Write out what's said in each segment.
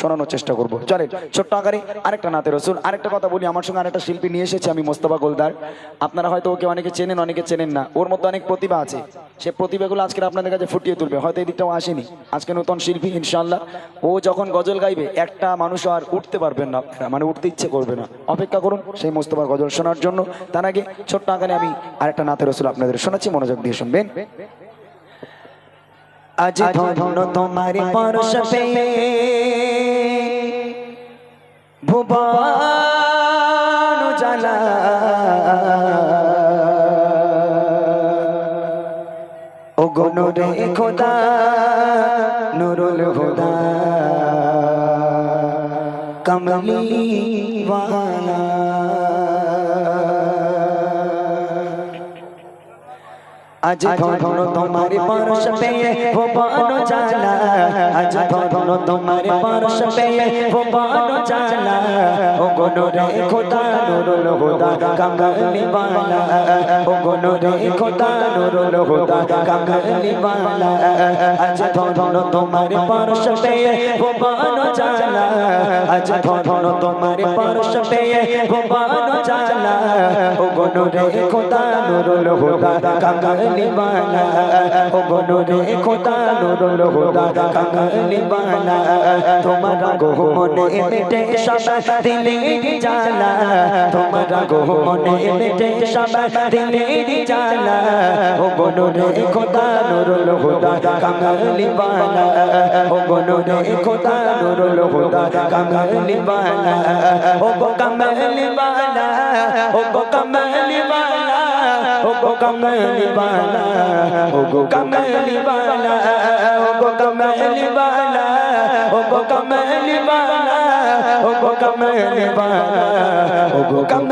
শোনানোর চেষ্টা করব। চলে ছোট্ট আকারে আরেকটা নাতে রসুল, আরেকটা কথা বলি, আমার সঙ্গে আরেকটা শিল্পী নিয়ে এসেছে আমি মোস্তফা গোলদার। আপনারা হয়তো ওকে অনেকে চেনেন অনেকে চেনেন না। ওর মধ্যে অনেক প্রতিভা আছে। সে প্রতিভাগুলো আজকে আপনাদের কাছে ফুটিয়ে তুলবে। হয়তো এই দিকটাও আসেনি। আজকে নতুন শিল্পী ইনশাল্লাহ ও যখন গজল গাইবে, একটা মানুষ আর উঠতে পারবেন না। মানে উঠতে ইচ্ছে করবে না। অপেক্ষা করুন, সেই মোস্তফার গজল শোনার জন্য। তার আগে ছোট্ট আকারে আমি আরেকটা নাতে রসুল আপনাদের শোনাচ্ছি, মনোযোগ দিয়ে শুনবেন। আজ ধন্য তোমার পরশ পেয়ে ভুবন জালা ও গো নুরে খোদা নুরুল হুদা। কমলি ওয়ালা আজ ধন তোমার পরশ পেয়ে ভুবন জালা আজ ধন তোমার পরশ পেয়ে ভুবন জালা ও গো রে খোদা নুরুল হুদা কাঙ্গালি বালা ও গো রে খোদা নুরুল হুদা কাঙ্গালি বালা আজ ধন তোমার পরশ পেয়ে ভুবন জালা আজ ধন তোমার পরশ পেয়ে ভুবন জালা ও গো রে খোদা নুরুল হুদা কাঙ্গালি বালা ও গো রে খোদা নুরুল হুদা কাঙ্গালি বালা তোমার গো মনে মেটে সব দিলের জালা তোমার গো মনে মেটে সব দিলের জালা ও গো রে খোদা নুরুল হুদা কাঙ্গালি বালা ও গো রে খোদা নুরুল হুদা কাঙ্গালি বালা ও গো কাঙ্গালি বালা ও গো কাঙ্গালি বালা ও গো কাঙ্গালি বালা ও গো কাঙ্গালি বালা ও গো কাঙ্গালি বালা ও গো কাঙ্গালি বালা ও গো কাঙ্গালি বালা ও গো কাঙ্গালি বালা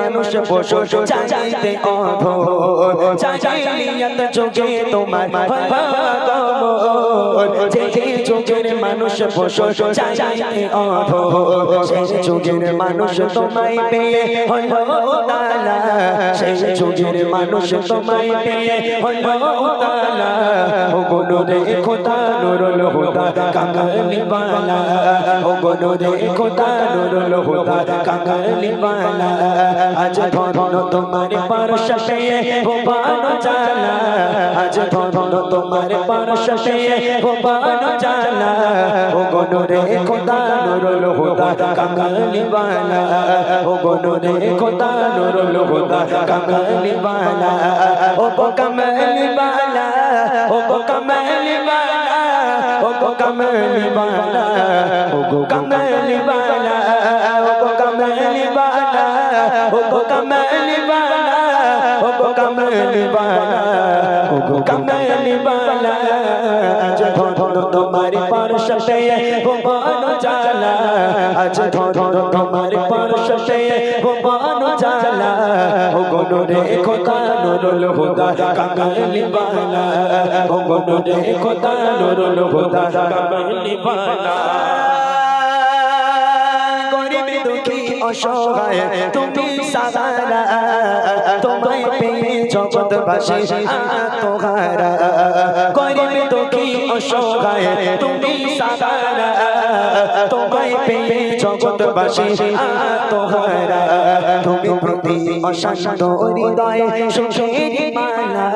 মানুষ বসো চাইতে অধ চাইলিয়াত চোখে তোমার চোখের মানুষ বসো চাইতে অধ চোখের মানুষ তোমায় পেয়ে হল তালা সেই চোখের মানুষ তোমায় পেয়ে হল তালা ওগুলো দেখো তানুরুল হুদা, কাঙালি বালা ওগুলো দেখো তানুরুল হুদা, কাঙালি বালা আজ ধন তোমার পারশে গোপান জানা আজ ধন তোমার পারশে গোপান জানা ও গনরে খোদা নুরুল হুদা কাঙ্গালি বানা ও গনরে খোদা নুরুল হুদা কাঙ্গালি বানা ও কামালি বানা ও কামালি বানা ও কামালি বানা ও কামালি বানা ও কামালি বানা ওগো কামালি বালা ওগো কামালি বালা ওগো কামালি বালা আজ ধর তোমার পারশতে ভুবন জালা আজ ধর তোমার পারশতে ভুবন জালা ওগো নুরে খোদা নুরুল হুদা কামালি বালা ওগো নুরে খোদা নুরুল হুদা কামালি বালা অসহায়, তুমি সাহারা তোমায় পেয়ে জগৎবাসী, আত্মহারা। গরিব দুঃখী, অসহায়, তুমি সাহারা তোমায় পেয়ে জগৎবাসী, আত্মহারা। তুমি প্রতি অশান্ত হৃদয় সুখের মালা,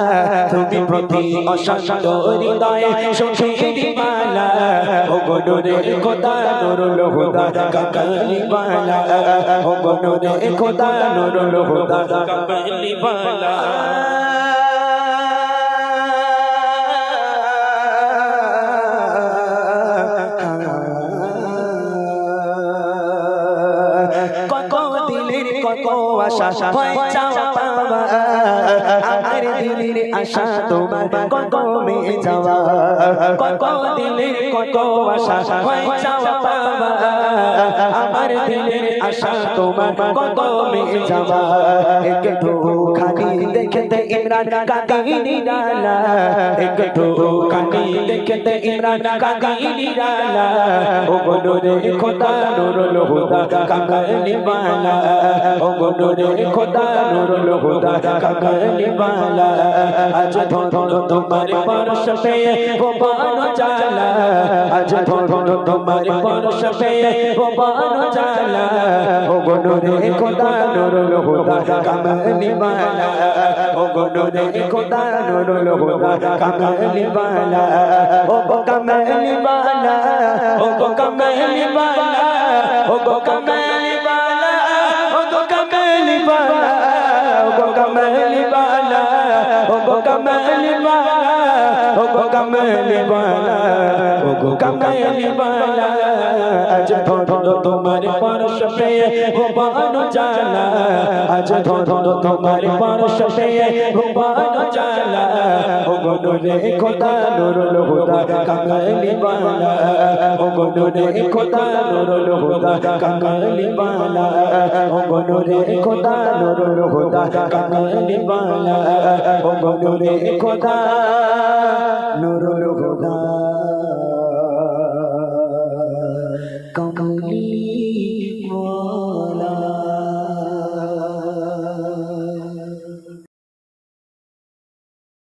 তুমি প্রতি অশান্ত হৃদয় সুখের ও খোদা নুরুল হুদা, কাকালি বালা। ও গনুরে খোদা নুরুল হুদা, কাকালি বালা। কত দিলের কত আশা হয় চাওয়া পাওয়া আমার দিলের আশা তোমার কত মে যাওয়া কত দিলের আশা হয়ে যাওয়া আমার দিলের আশা তোমার কমে যাওয়া। একটু খানি দেখতে ইমরান কাঁদি নিরালা একটু খানি দেখতে ইমরান কাঁদি নিরালা ও গনুরে খোদা নুরুল হুদা কাকালি বালা। ও গনুরে খোদা নুরুল হুদা কাকালি বালা। আজ ধরো তোমার পরশ ও বানো জালা আজ ধরো তোমার পরশ ও বানো জালা ও গনুরে খোদা নুরুল হুদা কাকালি বালা। ओ गुरुदेव खुदा नूरुल हुदा कमली वाला ओ गो कमली वाला ओ गो कमली वाला ओ गो कमली वाला ओ गो कमली वाला ओ गो कमली वाला ओ गो कमली वाला ও কাকালি বালা ওগো কাকালি বালা আজ ধরো তোমার পরশ পেয়ে ও বানো জানা, আজ ধরো তোমার পরশ পেয়ে ও বানো চালা ও গনুরে খোদা, নুরুল হুদা, কাকালি বালা। ও গনুরে খোদা, নুরুল হুদা, কাকালি বালা। ও গনুরে খোদা, নুরুল হুদা, কাকালি বালা। ও গনুরে খোদা, নুরুল হুদা।